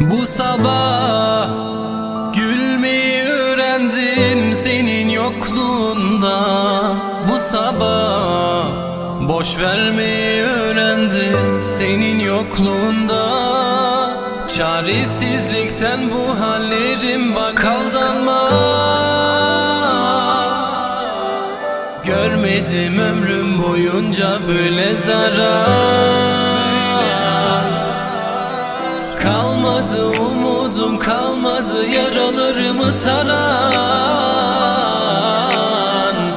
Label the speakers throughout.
Speaker 1: Bu sabah gülmeyi öğrendim senin yokluğunda. Bu sabah boş vermeyi öğrendim senin yokluğunda. Çaresizlikten bu hallerim bak aldanma. Görmedim ömrüm boyunca böyle zarar kalmadı yaralarımı saran.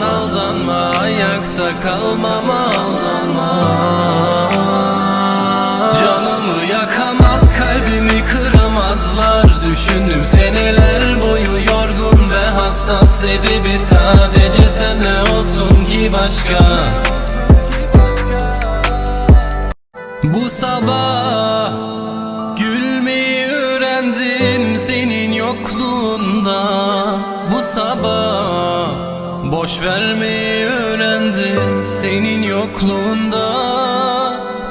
Speaker 1: Aldanma ayakta kalmam aldanma. Canımı yakamaz kalbimi kıramazlar. Düşündüm seneler boyu yorgun ve hasta Sebebi sadece sen ne olsun ki başka. Bu sabah sabah. Boş vermeyi öğrendim senin yokluğunda.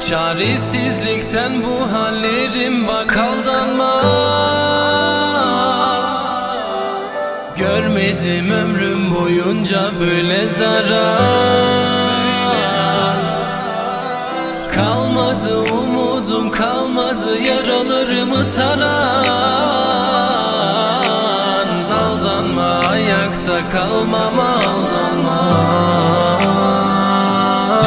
Speaker 1: Çaresizlikten bu hallerim bak aldanma. Görmedim ömrüm boyunca böyle zarar. Kalmadı umudum kalmadı yaralarımı saran kalmam aldanma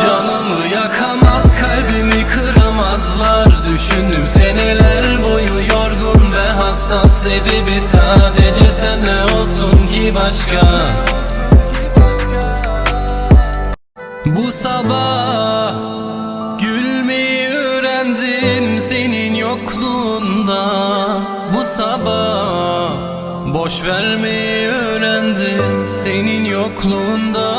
Speaker 1: Canımı yakamaz kalbimi kıramazlar. Düşündüm seneler boyu yorgun ve hasta Sebebi sadece sen ne olsun ki başka. Bu sabah Gülmeyi öğrendim senin yokluğunda. Bu sabah Boş vermeyi öğrendim senin yokluğunda.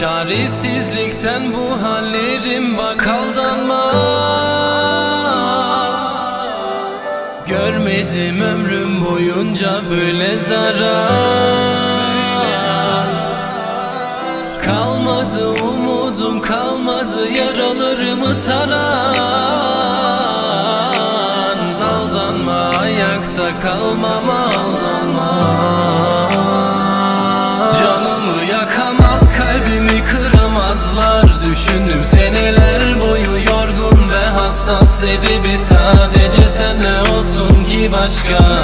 Speaker 1: Çaresizlikten bu hallerim bak aldanma. Görmedim ömrüm boyunca böyle zarar. Kalmadı umudum kalmadı yaralarımı saran. Aldanma ayakta kalmam Düşündüm. Seneler boyu yorgun ve hasta Sebebi sadece sen ne olsun ki başka